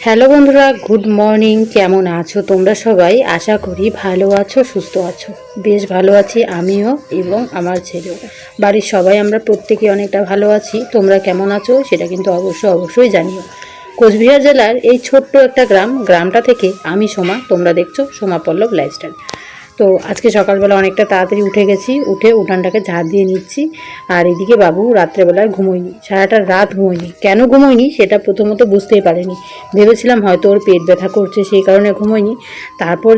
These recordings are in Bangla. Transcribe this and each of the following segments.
হ্যালো বন্ধুরা, গুড মর্নিং। কেমন আছো তোমরা সবাই? আশা করি ভালো আছো, সুস্থ আছো। বেশ ভালো আছি আমিও এবং আমার ছেলেও। বাড়ির সবাই আমরা প্রত্যেকে অনেকটা ভালো আছি। তোমরা কেমন আছো সেটা কিন্তু অবশ্যই অবশ্যই জানিও। কোচবিহার জেলার এই ছোট্ট একটা গ্রাম, গ্রামটা থেকে আমি সোমা, তোমরা দেখছ সোমা পল্লব লাইফস্টাইল তো আজকে সকালবেলা অনেকটা তাড়াতাড়ি উঠে গেছি, উঠে উঠানটাকে ঝাড় দিয়ে নিচ্ছি। আর এদিকে বাবু রাত্রেবেলায় ঘুমোয়নি, সারাটা রাত ঘুমোয়নি। কেন ঘুমোয়নি সেটা প্রথমত বুঝতেই পারেনি। ভেবেছিলাম হয়তো ওর পেট ব্যথা করছে, সেই কারণে ঘুমোয়নি। তারপর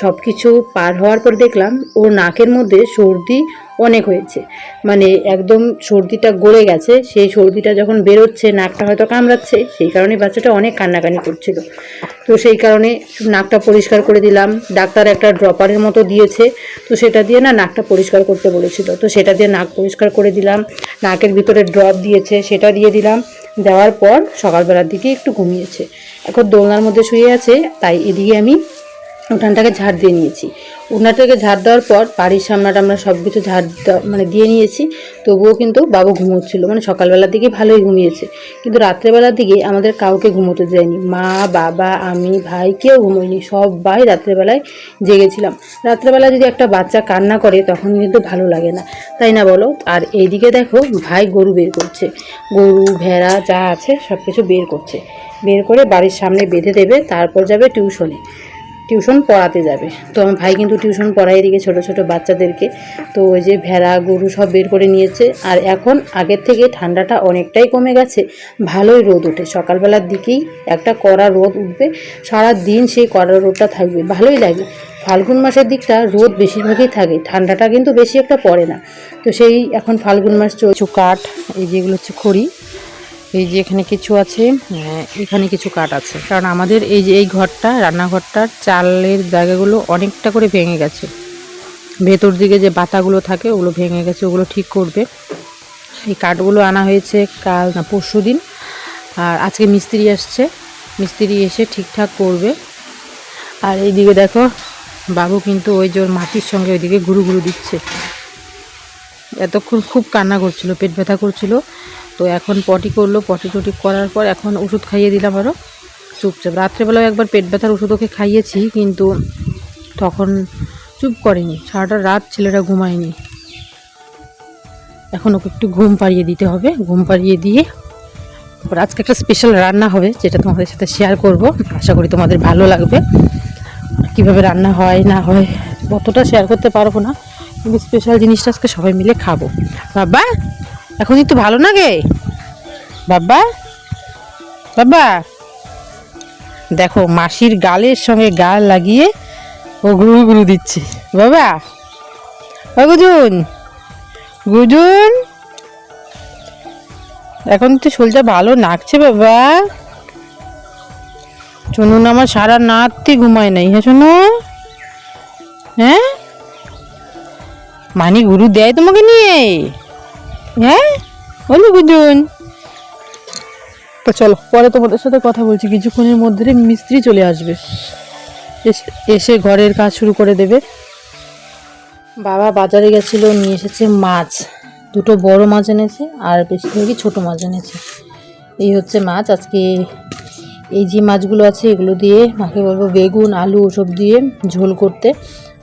সব কিছু পার হওয়ার পর দেখলাম ওর নাকের মধ্যে সর্দি অনেক হয়েছে। মানে একদম সর্দিটা গলে গেছে, সেই সর্দিটা যখন বেরোচ্ছে, নাকটা হয়তো কামড়াচ্ছে, সেই কারণে বাচ্চাটা অনেক কান্নাকানি করছিল। তো সেই কারণে নাকটা পরিষ্কার করে দিলাম। ডাক্তার একটা ড্রপারের মতো দিয়েছে, তো সেটা দিয়ে না নাকটা পরিষ্কার করতে বলেছিল। তো সেটা দিয়ে নাক পরিষ্কার করে দিলাম, নাকের ভিতরে ড্রপ দিয়েছে, সেটা দিয়ে দিলাম। দেওয়ার পর সকালবেলার দিকে একটু ঘুমিয়েছে। এখন দোলনার মধ্যে শুয়ে আছে, তাই এদিকে আমি উঠানটাকে ঝাড় দিয়ে নিয়েছি। উঠানটাকে ঝাড় দেওয়ার পর বাড়ির সামনাটা আমরা সব কিছু ঝাড় মানে দিয়ে নিয়েছি। তবুও কিন্তু বাবু ঘুমোচ্ছিল মানে সকালবেলার দিকে ভালোই ঘুমিয়েছে। কিন্তু রাত্রেবেলার দিকে আমাদের কাউকে ঘুমোতে দেয়নি। মা, বাবা, আমি, ভাই, কেউ ঘুমোয়নি। সবাই রাত্রেবেলায় জেগেছিলাম। রাত্রেবেলা যদি একটা বাচ্চা কান্না করে, তখন কিন্তু ভালো লাগে না। তাই না বলো? আর এইদিকে দেখো, ভাই গরু বের করছে। গরু, ভেড়া, যা আছে সব কিছু বের করছে। বের করে বাড়ির সামনে বেঁধে দেবে, তারপর যাবে টিউশনে। টিউশন পড়াতে যাবে। তো আমার ভাই কিন্তু টিউশন পড়াই দিকে ছোট ছোট বাচ্চাদেরকে। তো ওই যে ভেড়া, গরু সব বের করে নিয়েছে। আর এখন আগের থেকে ঠান্ডাটা অনেকটাই কমে গেছে। ভালোই রোদ ওঠে। সকালবেলার দিকেই একটা কড়া রোদ উঠবে। সারা দিন সেই কড়া রোদটা থাকবে। ভালোই লাগে। ফাল্গুন মাসের দিকটা রোদ বেশিরভাগই থাকে। ঠান্ডাটা কিন্তু বেশি একটা পড়ে না। তো সেই এখন ফাল্গুন মাস চলছে। কাঠ, এই যেগুলো হচ্ছে খড়ি। এই যে এখানে কিছু আছে এখানে কিছু কাঠ আছে। কারণ আমাদের এই যে এই ঘরটা, রান্নাঘরটার চালের জায়গাগুলো অনেকটা করে ভেঙে গেছে। ভেতর দিকে যে বাতাগুলো থাকে, ওগুলো ভেঙে গেছে, ওগুলো ঠিক করবে। এই কাঠগুলো আনা হয়েছে কাল না পরশু দিন। আর আজকে মিস্ত্রি আসছে, মিস্ত্রি এসে ঠিকঠাক করবে। আর এইদিকে দেখো, বাবু কিন্তু ওই যে মাটির সঙ্গে ওইদিকে ঘুরু ঘুরু দিচ্ছে। এতক্ষণ খুব কান্না করছিল, পেট ব্যথা করছিল। তো এখন পটি করল পটি টটি করার পর এখন ওষুধ খাইয়ে দিলাম আরও চুপচাপ। রাত্রেবেলাও একবার পেট ব্যথার ওষুধ ওকে খাইয়েছি, কিন্তু তখন চুপ করেনি। সারাটা রাত ছেলেটা ঘুমায়নি। এখন ওকে একটু ঘুম পাড়িয়ে দিতে হবে। ঘুম পাড়িয়ে দিয়ে তারপর আজকে একটা স্পেশাল রান্না হবে, যেটা তোমাদের সাথে শেয়ার করব। আশা করি তোমাদের ভালো লাগবে। কীভাবে রান্না হয়, না হয়, অতটা শেয়ার করতে পারব না। কিন্তু স্পেশাল জিনিসটা আজকে সবাই মিলে খাব। বাবা! এখন একটু ভালো লাগে বাবা বাবা। দেখো, মাসির গালের সঙ্গে গাল লাগিয়ে ও গুরু গুরু দিচ্ছে। বাবা, ও গুজুন গুজুন এখন তো শরীরটা ভালো নাকছে বাবা। চনুন, আমার সারা নাতি ঘুমায় নাই হ্যাঁ শোনো হ্যাঁ? মানি গুরু দেয় তোমাকে নিয়ে? হ্যাঁ? বলো বুঝুন তো চলো, পরে তোমাদের সাথে কথা বলছি। কিছুক্ষণের মধ্যে মিস্ত্রি চলে আসবে। এসে ঘরের কাজ শুরু করে দেবে। বাবা বাজারে গেছিল, নিয়ে এসেছে মাছ। দুটো বড় মাছ এনেছে আর বেশি বেশিরভাগই ছোটো মাছ এনেছে। এই হচ্ছে মাছ। আজকে এই যে মাছগুলো আছে, এগুলো দিয়ে, মাকে বলব বেগুন, আলু, ওসব দিয়ে ঝোল করতে।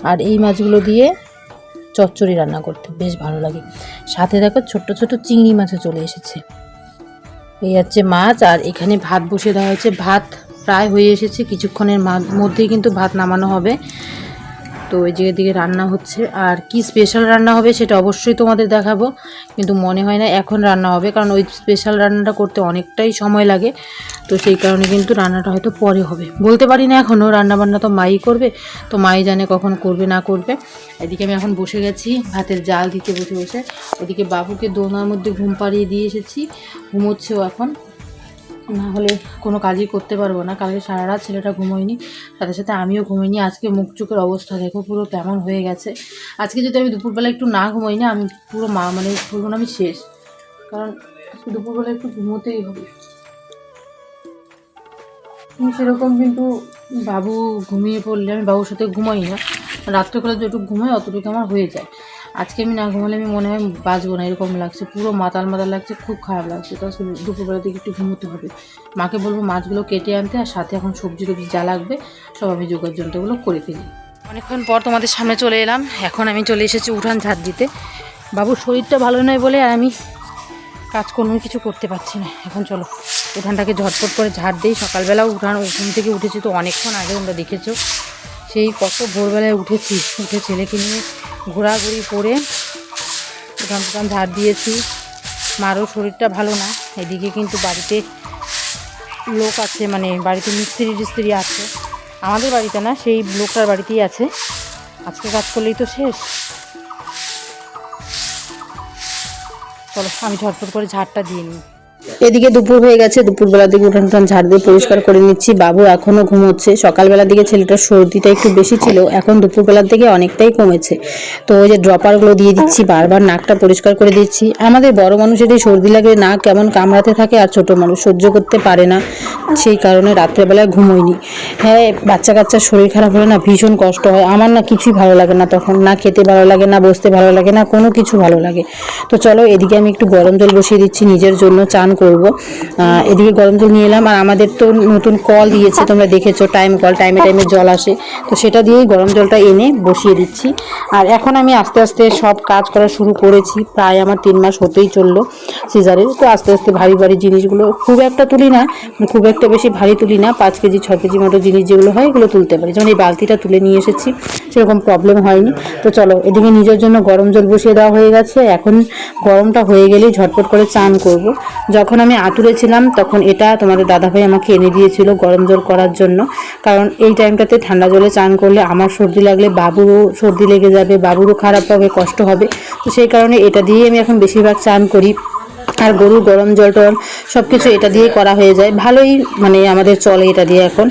আর এই মাছগুলো দিয়ে চচ্চড়ি রান্না করতে বেশ ভালো লাগে। সাথে দেখো ছোট্ট ছোট চিংড়ি মাছও চলে এসেছে। এই হচ্ছে মাছ, আর এখানে ভাত বসিয়ে দেওয়া হয়েছে। ভাত প্রায় হয়ে এসেছে, কিছুক্ষণের মধ্যেই কিন্তু ভাত নামানো হবে। তো ওই যে দিকে রান্না হচ্ছে, আর কি স্পেশাল রান্না হবে সেটা অবশ্যই তোমাদের দেখাবো। কিন্তু মনে হয় না এখন রান্না হবে, কারণ ওই স্পেশাল রান্নাটা করতে অনেকটাই সময় লাগে। তো সেই কারণে কিন্তু রান্নাটা হয়তো পরে হবে। বলতে পারি না এখনও রান্নাবান্না তো মাই করবে, তো মাই জানে কখন করবে, না করবে। এদিকে আমি এখন বসে গেছি, ভাতের জাল দিতে বসে বসে। ওদিকে বাবুকে দোনার মধ্যে ঘুম পাড়িয়ে দিয়ে এসেছি, ঘুমোচ্ছেও এখন। না হলে কোনো কাজই করতে পারব না। কালকে সারা রাত ছেলেটা ঘুমোয়নি, সাথে সাথে আমিও ঘুমোইনি আজকে মুখ চোখের অবস্থা দেখো, পুরো কেমন হয়ে গেছে। আজকে যদি আমি দুপুরবেলা একটু না ঘুমোই না, আমি পুরো মা মানে বলব আমি শেষ। কারণ দুপুরবেলা একটু ঘুমোতেই হবে। সেরকম কিন্তু বাবু ঘুমিয়ে পড়লে, আমি বাবুর সাথে ঘুমাই না। রাত্রেবেলা যেটুকু ঘুমাই, অতটুকু আমার হয়ে যায়। আজকে আমি না ঘুমালে আমি মনে হয় বাঁচবো না, এরকম লাগছে। পুরো মাতাল মাতাল লাগছে, খুব খারাপ লাগছে। তো দুপুরবেলা থেকে একটু ঘুমোতে হবে। মাকে বলব মাছগুলো কেটে আনতে, আর সাথে এখন সবজি টবজি যা লাগবে, সব আমি জোগাড় যন্ত্রগুলো করে ফেলি। অনেকক্ষণ পর তোমাদের সামনে চলে এলাম। এখন আমি চলে এসেছি উঠান ঝাড় দিতে। বাবুর শরীরটা ভালো নয় বলে আর আমি কাজকর্ম কিছু করতে পারছি না। এখন চলো, উঠানটাকে ঝটপট করে ঝাড় দিই। সকালবেলাও উঠান উঠান থেকে উঠেছি তো অনেকক্ষণ আগে তোমরা দেখেছ। সেই কত ভোরবেলায় উঠেছি, উঠে ছেলেকে নিয়ে ঘোরাঘুরি করে উঠান টুঠান ঝাড় দিয়েছি। মারও শরীরটা ভালো না, এদিকে কিন্তু বাড়িতে লোক আছে মানে বাড়িতে মিস্ত্রি টিস্ত্রি আছে। আমাদের বাড়িতে না, সেই লোকটার বাড়িতেই আছে। আজকে কাজ করলেই তো শেষ। চলো, আমি ঝটপট করে ঝাড়টা দিয়ে নিই। এদিকে দুপুর হয়ে গেছে দুপুরবেলা দিকে উঠান উঠান ঝাড় দিয়ে পরিষ্কার করে নিচ্ছি। বাবু এখনও ঘুমোচ্ছে। সকালবেলার দিকে ছেলেটার সর্দিটা একটু বেশি ছিল, এখন দুপুরবেলার দিকে অনেকটাই কমেছে। তো ওই যে ড্রপারগুলো দিয়ে দিচ্ছি, বারবার নাকটা পরিষ্কার করে দিচ্ছি। আমাদের বড় মানুষেরই সর্দি লাগলে নাক কেমন কামড়াতে থাকে আর ছোট মানুষ সহ্য করতে পারে না, সেই কারণে রাত্রেবেলায় ঘুমোয়নি হ্যাঁ বাচ্চা কাচ্চার শরীর খারাপ হলে না ভীষণ কষ্ট হয়। আমার না কিছুই ভালো লাগে না তখন। না খেতে ভালো লাগে, না বসতে ভালো লাগে, না কোনো কিছু ভালো লাগে। তো চলো, এদিকে আমি একটু গরম জল বসিয়ে দিচ্ছি নিজের জন্য। চান করব। এদিকে গরম জল নিয়ে এলাম, আর আমাদের তো নতুন কল দিয়েছে, তোমরা দেখেছ টাইম কল টাইমে টাইমে জল আসে। তো সেটা দিয়েই গরম জলটা এনে বসিয়ে দিচ্ছি। আর এখন আমি আস্তে আস্তে সব কাজ করা শুরু করেছি, প্রায় আমার তিন মাস হতেই চলল সিজারের তো আস্তে আস্তে ভারী ভারী জিনিসগুলো, খুব একটা তুলি না, খুব একটা বেশি ভারী তুলি না, পাঁচ কেজি, ছ কেজি মতো জিনিস যেগুলো হয়, এগুলো তুলতে পারি। যেমন এই বালতিটা তুলে নিয়ে এসেছি, সেরকম প্রবলেম হয়নি। তো চলো, এদিকে নিজের জন্য গরম জল বসিয়ে দেওয়া হয়ে গেছে। এখন গরমটা হয়ে গেলেই ঝটপট করে চান করব। যখন আমি আতুরে ছিলাম, তখন এটা তোমাদের দাদাভাই আমাকে এনে দিয়েছিল গরম জল করার জন্য। কারণ এই টাইমটাতে ঠান্ডা জলে চান করলে আমার সর্দি লাগলে বাবুরও সর্দি লেগে যাবে, বাবুরও খারাপ হবে, কষ্ট হবে। তো সেই কারণে এটা দিয়েই আমি এখন বেশিরভাগ চান করি। আর গরুর গরম জল টল সব কিছু এটা দিয়েই করা হয়ে যায়। ভালোই মানে আমাদের চলে এটা দিয়ে এখন।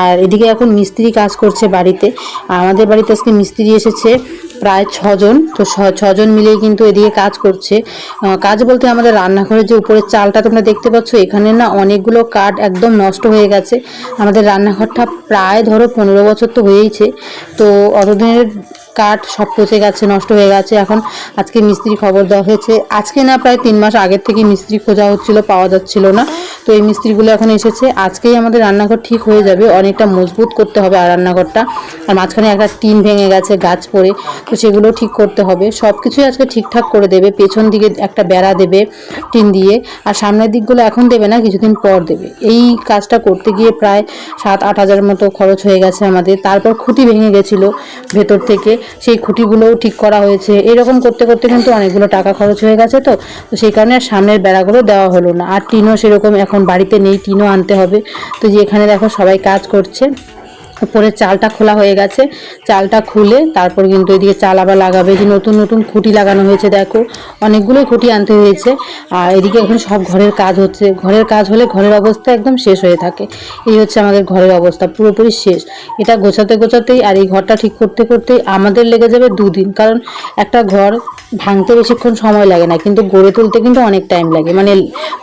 আর এদিকে এখন মিস্ত্রি কাজ করছে বাড়িতে। আমাদের বাড়িতে আজকে মিস্ত্রি এসেছে প্রায় ছজন। তো ছজন মিলেই কিন্তু এদিকে কাজ করছে। কাজ বলতে আমাদের রান্নাঘরের যে উপরের চালটা তোমরা দেখতে পাচ্ছ, এখানে না অনেকগুলো কাঠ একদম নষ্ট হয়ে গেছে। আমাদের রান্নাঘরটা প্রায় ধরো পনেরো বছর তো হয়েইছে। তো অতদিনের কাঠ সব পচে গেছে, নষ্ট হয়ে গেছে। এখন আজকে মিস্ত্রি খবর দেওয়া হয়েছে। আজকে না, প্রায় তিন মাস আগের থেকে মিস্ত্রি খোঁজা হচ্ছিল, পাওয়া যাচ্ছিল না। তো এই মিস্ত্রিগুলো এখন এসেছে। আজকেই আমাদের রান্নাঘর ঠিক হয়ে যাবে, অনেকটা মজবুত করতে হবে আর রান্নাঘরটা। আর মাঝখানে একটা টিন ভেঙে গেছে গাছ পড়ে, তো সেগুলো ঠিক করতে হবে। সব কিছুই আজকে ঠিকঠাক করে দেবে, পেছন দিকে একটা বেড়া দেবে টিন দিয়ে, আর সামনের দিকগুলো এখন দেবে না, কিছুদিন পর দেবে। এই কাজটা করতে গিয়ে প্রায় সাত, আট হাজার মতো খরচ হয়ে গেছে আমাদের। তারপর খুঁটি ভেঙে গেছিল ভেতর থেকে, সেই খুঁটিগুলোও ঠিক করা হয়েছে। এরকম করতে করতে কিন্তু অনেকগুলো টাকা খরচ হয়ে গেছে তো সেই কারণে আর সামনের বেড়াগুলো দেওয়া হলো না। আর টিনও সেরকম এখন বাড়িতে নেই টিনও আনতে হবে। তো যে এখানে দেখো সবাই কাজ করছে। উপরে চালটা খোলা হয়ে গেছে। চালটা খুলে তারপর কিন্তু এদিকে চাল আবার লাগাবে। যে নতুন নতুন খুঁটি লাগানো হয়েছে, দেখো। অনেকগুলোই খুঁটি আনতে হয়েছে। আর এদিকে এখন সব ঘরের কাজ হচ্ছে। ঘরের কাজ হলে ঘরের অবস্থা একদম শেষ হয়ে থাকে। এই হচ্ছে আমাদের ঘরের অবস্থা, পুরোপুরি শেষ। এটা গোছাতে, গোছাতেই আর এই ঘরটা ঠিক করতে, করতেই আমাদের লেগে যাবে দুদিন। কারণ একটা ঘর ভাঙতে বেশিক্ষণ সময় লাগে না। কিন্তু গড়ে তুলতে কিন্তু অনেক টাইম লাগে। মানে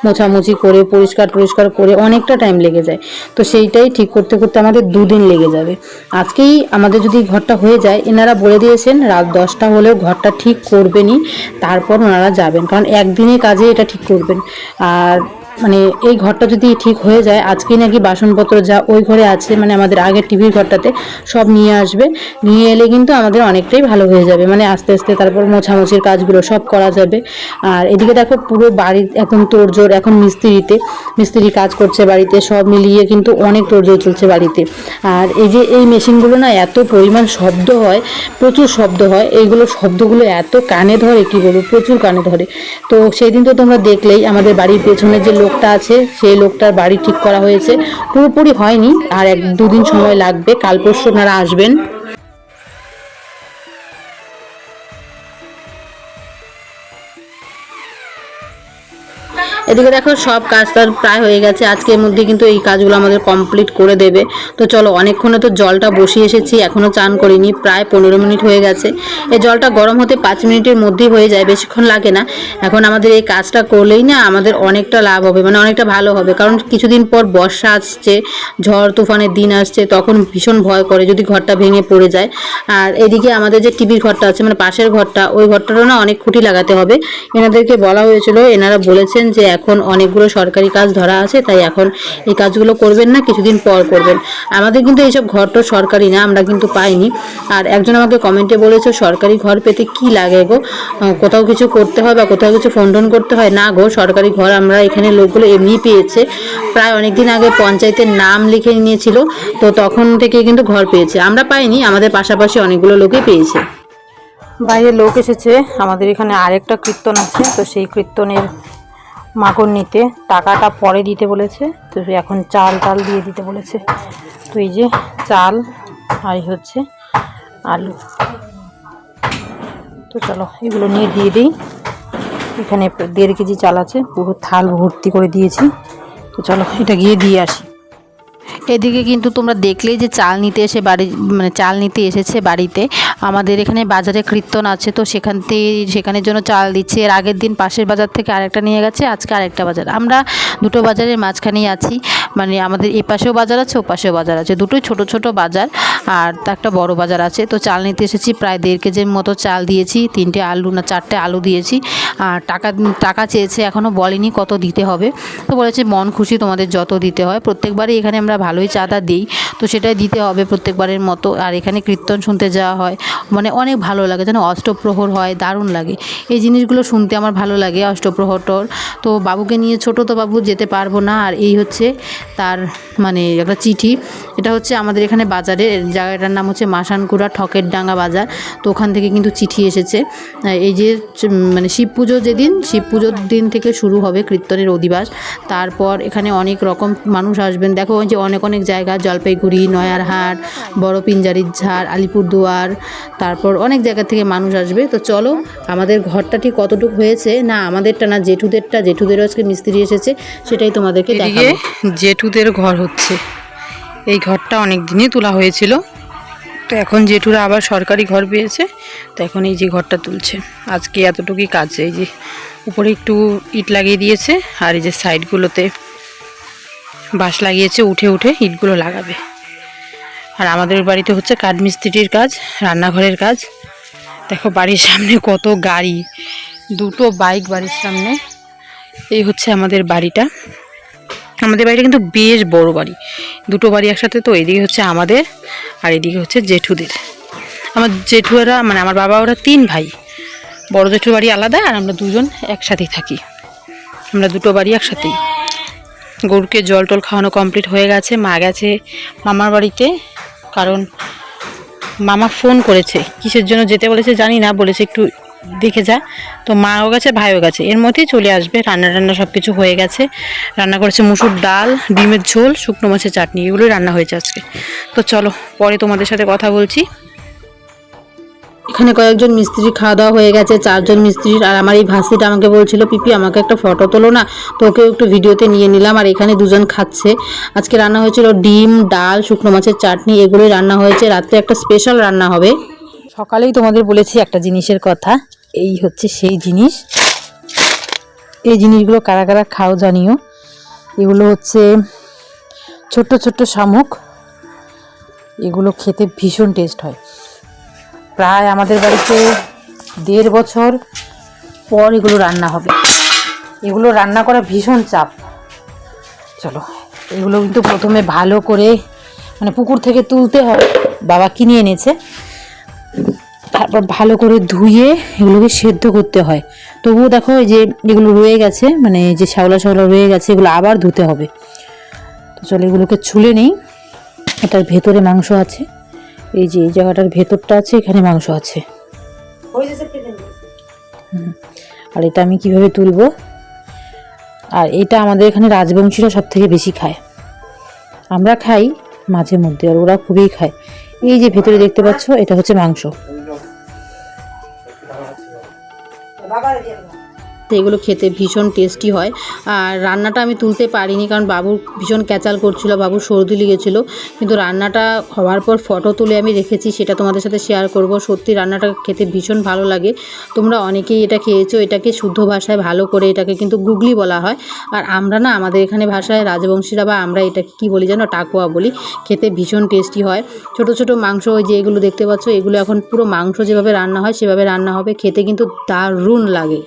মোছামুছি করে পরিষ্কার পরিষ্কার করে অনেকটা টাইম লেগে যায়। তো সেইটাই ঠিক করতে করতে আমাদের দুদিন লেগে যাবে। আজকেই আমাদের যদি ঘরটা হয়ে যায়, এনারা বলে দিয়েছেন রাত দশটা হলেও ঘরটা ঠিক করবেনই, তারপর ওনারা যাবেন। কারণ একদিনে কাজে এটা ঠিক করবেন। আর মানে এই ঘরটা যদি ঠিক হয়ে যায়, আজকেই নাকি বাসনপত্র যা ওই ঘরে আছে মানে আমাদের আগের টিভির ঘরটাতে সব নিয়ে আসবে। নিয়ে এলে কিন্তু আমাদের অনেকটাই ভালো হয়ে যাবে। মানে আস্তে আস্তে তারপর মোছামুছির কাজগুলো সব করা যাবে। আর এদিকে দেখো পুরো বাড়ি এখন তোড়জোড়, এখন মিস্ত্রিতে, মিস্ত্রি কাজ করছে বাড়িতে, সব মিলিয়ে কিন্তু অনেক তোড়জোড় চলছে বাড়িতে। আর এই যে এই মেশিনগুলো না এত পরিমাণ শব্দ হয়, প্রচুর শব্দ হয়, এইগুলো শব্দগুলো এত কানে ধরে, কি বলব, প্রচুর কানে ধরে। তো সেই দিন তো তোমরা দেখলেই আমাদের বাড়ির পেছনে যে লোকটা আছে, সেই লোকটার বাড়ি ঠিক করা হয়েছে। পুরোপুরি হয়নি, আর এক দুদিন সময় লাগবে, কাল পরশু ওনারা আসবেন। এদিকে দেখো, সব কাজ তার প্রায় হয়ে গেছে। আজকের মধ্যে কিন্তু এই কাজগুলো আমাদের কমপ্লিট করে দেবে। তো চলো, অনেকক্ষণে তো জলটা বসিয়ে এসেছি এখনও চান করিনি, প্রায় পনেরো মিনিট হয়ে গেছে। এই জলটা গরম হতে পাঁচ মিনিটের মধ্যেই হয়ে যায়, বেশিক্ষণ লাগে না। এখন আমাদের এই কাজটা করলেই না আমাদের অনেকটা লাভ হবে মানে অনেকটা ভালো হবে। কারণ কিছুদিন পর বর্ষা আসছে, ঝড় তুফানের দিন আসছে, তখন ভীষণ ভয় করে যদি ঘরটা ভেঙে পড়ে যায়। আর এদিকে আমাদের যে টিভির ঘরটা আছে মানে পাশের ঘরটা, ওই ঘরটারও না অনেক খুঁটি লাগাতে হবে। এনাদেরকে বলা হয়েছিল, এনারা বলেছেন যে এখন অনেকগুলো সরকারি কাজ ধরা আছে, তাই এখন এই কাজগুলো করবেন না, কিছুদিন পর করবেন। আমাদের কিন্তু এইসব ঘর তো সরকারি না, আমরা কিন্তু পাইনি। আর একজন আমাকে কমেন্টে বলেছে, সরকারি ঘর পেতে কি লাগে গো? কোথাও কিছু করতে হয় বা কোথাও কিছু ফোন টোন করতে হয়? না গো, সরকারি ঘর আমরা এখানে লোকগুলো এমনি পেয়েছে। প্রায় অনেক দিন আগে পঞ্চায়েতের নাম লিখে নিয়েছিল, তো তখন থেকে কিন্তু ঘর পেয়েছে। আমরা পাইনি, আমাদের পাশাপাশি অনেকগুলো লোকে পেয়েছে। বাইরে লোক এসেছে, আমাদের এখানে আরেকটা কীর্তন আছে, তো সেই কীর্তনের মাকড় নিতে। টাকাটা পরে দিতে বলেছে, তো এখন চাল টাল দিয়ে দিতে বলেছে। তো এই যে চাল আর হচ্ছে আলু। তো চলো, এগুলো নিয়ে দিয়ে দিই। এখানে দেড় কেজি চাল আছে, পুরো থাল ভর্তি করে দিয়েছি। তো চলো, এটা গিয়ে দিয়ে আসি। এদিকে কিন্তু তোমরা দেখলেই যে চাল নিতে এসে বাড়ি মানে চাল নিতে এসেছে বাড়িতে। আমাদের এখানে বাজারে কীর্তন আছে, তো সেখান থেকে সেখানের জন্য চাল দিচ্ছে। এর আগের দিন পাশের বাজার থেকে আরেকটা নিয়ে গেছে, আজকে আরেকটা বাজার। আমরা দুটো বাজারের মাঝখানেই আছি। মানে আমাদের এই পাশেও বাজার আছে ও পাশেও বাজার আছে। দুটোই ছোট ছোট বাজার, আর তা একটা বড় বাজার আছে। তো চাল নিতে এসেছি, প্রায় দেড় কেজির মতো চাল দিয়েছি। তিনটে আলু না, চারটে আলু দিয়েছি। আর টাকা টাকা চেয়েছে এখনও বলেনি কত দিতে হবে। তো বলেছে, মন খুশি তোমাদের যত দিতে হয়। প্রত্যেকবারই এখানে আমরা ভালোই চাঁদা দিই, তো সেটাই দিতে হবে প্রত্যেকবারের মতো। আর এখানে কীর্তন শুনতে যাওয়া হয় মানে অনেক ভালো লাগে, যেন অষ্টপ্রহর হয়, দারুণ লাগে। এই জিনিসগুলো শুনতে আমার ভালো লাগে অষ্টপ্রহরটর তো বাবুকে নিয়ে ছোট তো বাবু যেতে পারব না, আর এই হচ্ছে তার মানে একটা চিঠি। এটা হচ্ছে আমাদের এখানে বাজারে জায়গাটার নাম হচ্ছে মাসানকুড়া ঠকের ডাঙ্গা বাজার। তো ওখান থেকে কিন্তু চিঠি এসেছে। এই যে মানে শিব পুজো যেদিন, শিব পুজোর দিন থেকে শুরু হবে কীর্তনের অধিবাস। তারপর এখানে অনেক রকম মানুষ আসবেন। দেখো ওই যে অনেক অনেক জায়গা জলপাইগুড়ি নয়ারহাট বড় পিঞ্জারির ঝাড় আলিপুরদুয়ার তারপর অনেক জায়গা থেকে মানুষ আসবে। তো চলো আমাদের ঘরটা ঠিক কতটুকু হয়েছে? না আমাদেরটা না জেঠুদেরটা জেঠুদেরও আজকে মিস্ত্রি এসেছে সেটাই তোমাদেরকে দেখাবো। জেঠুদের ঘর হচ্ছে। এই ঘরটা অনেক দিনই তোলা হয়েছিল। তো এখন জেঠুরা আবার সরকারি ঘর পেয়েছে তো এখন এই যে ঘরটা তুলছে। আজকে এতটুকুই কাজ এই যে উপরে একটু ইট লাগিয়ে দিয়েছে আর এই যে সাইডগুলোতে বাঁশ লাগিয়েছে, উঠে উঠে ইটগুলো লাগাবে। আর আমাদের বাড়িতে হচ্ছে কাঠমিস্ত্রির কাজ, রান্নাঘরের কাজ। দেখো বাড়ির সামনে কত গাড়ি, দুটো বাইক বাড়ির সামনে। এই হচ্ছে আমাদের বাড়িটা। আমাদের বাড়িটা কিন্তু বেশ বড় বাড়ি। দুটো বাড়ি একসাথে তো, এদিকে হচ্ছে আমাদের আর এদিকে হচ্ছে জেঠুদের। আমার জেঠুরা মানে আমার বাবা, ওরা তিন ভাই। বড় জেঠুর বাড়ি আলাদা আর আমরা দুজন একসাথেই থাকি। আমরা দুটো বাড়ি একসাথেই। গরুকে জল টল খাওয়ানো কমপ্লিট হয়ে গেছে, মা গেছে মামার বাড়িতে, কারণ মামা ফোন করেছে, কিসের জন্য যেতে বলেছে জানি না, বলেছে একটু দেখে যা। তো মাও গেছে, ভাইও গেছে। এর মধ্যেই চলে আসবে, রান্না টান্না সব কিছু হয়ে গেছে। রান্না করেছে মুসুর ডাল, ডিমের ঝোল, শুকনো মাছের চাটনি, এগুলোই রান্না হয়েছে আজকে। তো চলো, পরে তোমাদের সাথে কথা বলছি। এখানে কয়েকজন মিস্ত্রি খাওয়া দাওয়া হয়ে গেছে, চারজন মিস্ত্রির আর আমার এই ভাসিটা আমাকে বলছিল, পিপি, আমাকে একটা ফটো তোলো না তো ওকে একটু ভিডিওতে নিয়ে নিলাম। আর এখানে দুজন খাচ্ছে। আজকে রান্না হয়েছিল ডিম, ডাল, শুকনো মাছের চাটনি, এগুলোই রান্না হয়েছে। রাত্রে একটা স্পেশাল রান্না হবে। সকালেই তোমাদের বলেছি একটা জিনিসের কথা, এই হচ্ছে সেই জিনিস। এই জিনিসগুলো কারা কারা খাও জানিও। এগুলো হচ্ছে ছোট্ট ছোট্ট শামুক। এগুলো খেতে ভীষণ টেস্ট হয়। প্রায় আমাদের বাড়িতে দেড় বছর পর এগুলো রান্না হবে। এগুলো রান্না করা ভীষণ চাপ। চলো, এগুলো কিন্তু প্রথমে ভালো করে মানে পুকুর থেকে তুলতে হয়। বাবা কিনে এনেছে। তারপর ভালো করে ধুয়ে এগুলোকে সেদ্ধ করতে হয়। তবুও দেখো যে এগুলো রয়ে গেছে মানে যে শ্যাওলা শ্যাওলা রয়ে গেছে, এগুলো আবার ধুতে হবে। তো চলো এগুলোকে ছুলে নেই। এটার ভেতরে মাংস আছে। এই যে এই জায়গাটার ভেতরটা আছে এখানে মাংস আছে। আর এটা আমি কীভাবে তুলবো? আর এটা আমাদের এখানে রাজবংশীরা সব থেকে বেশি খায়। আমরা খাই মাঝে মধ্যে আর ওরা খুবই খায়। এই যে ভেতরে দেখতে পাচ্ছ এটা হচ্ছে মাংস। এগুলো খেতে ভীষণ টেস্টি হয়। আর রান্নাটা আমি তুলতে পারিনি কারণ বাবুর ভীষণ ক্যাচাল করছিল বাবুর সর্দি লেগেছিলো। কিন্তু রান্নাটা হওয়ার পর ফটো তুলে আমি রেখেছি, সেটা তোমাদের সাথে শেয়ার করব। সত্যি রান্নাটা খেতে ভীষণ ভালো লাগে। তোমরা অনেকেই এটা খেয়েছো, এটাকে শুদ্ধ ভাষায় ভালো করে এটাকে কিন্তু গুগলি বলা হয়। আর আমরা না, আমাদের এখানে ভাষায় রাজবংশীরা বা আমরা এটাকে কী বলি জানো, টাকুয়া বলি, খেতে ভীষণ টেস্টি হয়। ছোট ছোট মাংস ওই যে এগুলো দেখতে পাচ্ছ, এগুলো এখন পুরো মাংস যেভাবে রান্না হয়, সেভাবে রান্না হবে, খেতে কিন্তু দারুণ লাগে।